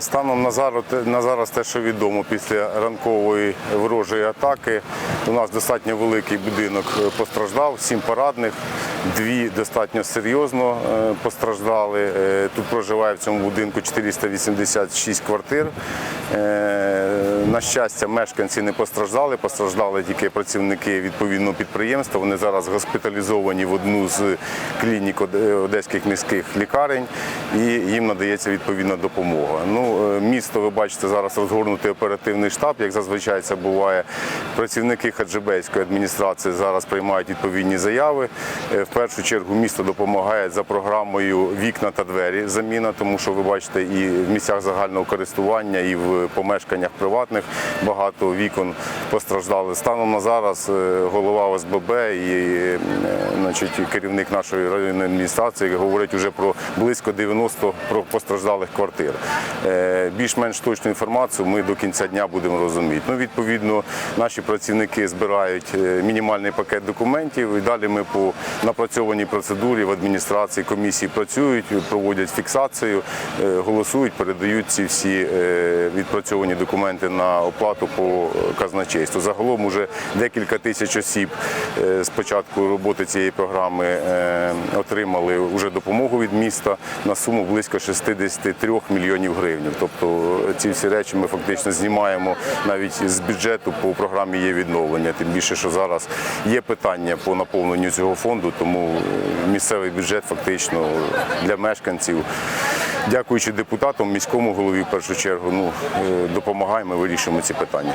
Станом на зараз, на зараз те, що відомо після ранкової ворожої атаки, у нас достатньо великий будинок е, постраждав, сім парадних, дві достатньо серйозно е, постраждали. Е, Тут проживає в цьому будинку 486 квартир. Е, На щастя, мешканці не постраждали, постраждали тільки працівники відповідного підприємства. Вони зараз госпіталізовані в одну з клінік одеських міських лікарень і їм надається відповідна допомога. Ну, е, місто, ви бачите, зараз розгорнутий оперативний штаб, як зазвичай це буває. Працівники Хаджибейської адміністрації зараз приймають відповідні заяви. Е, В першу чергу місто допомагає за програмою вікна та двері заміна, тому що ви бачите, і в місцях загального користування, і в помешканнях приватних багато вікон постраждали. Станом на зараз е, голова ОСББ і е, значить, керівник нашої районної адміністрації говорить вже про близько 90 про постраждалих квартир. Е, Більш-менш точну інформацію ми до кінця дня будемо розуміти. Ну, відповідно, наші працівники збирають мінімальний пакет документів і далі ми по напрацьованій процедурі в адміністрації комісії працюють, проводять фіксацію, голосують, передають ці всі відпрацьовані документи на оплату по казначейству. Загалом уже декілька тисяч осіб е, з початку роботи цієї програми е, отримали вже допомогу від міста на суму близько 63 мільйонів гривень. Тобто е, ці всі речі ми фактично знімаємо навіть з бюджету по програмі є відновлення. Тим більше, що зараз є питання по наповненню цього фонду, тому місцевий бюджет фактично для мешканців. Дякуючи депутатам, міському голові в першу чергу, ну, допомагаємо, вирішуємо ці питання.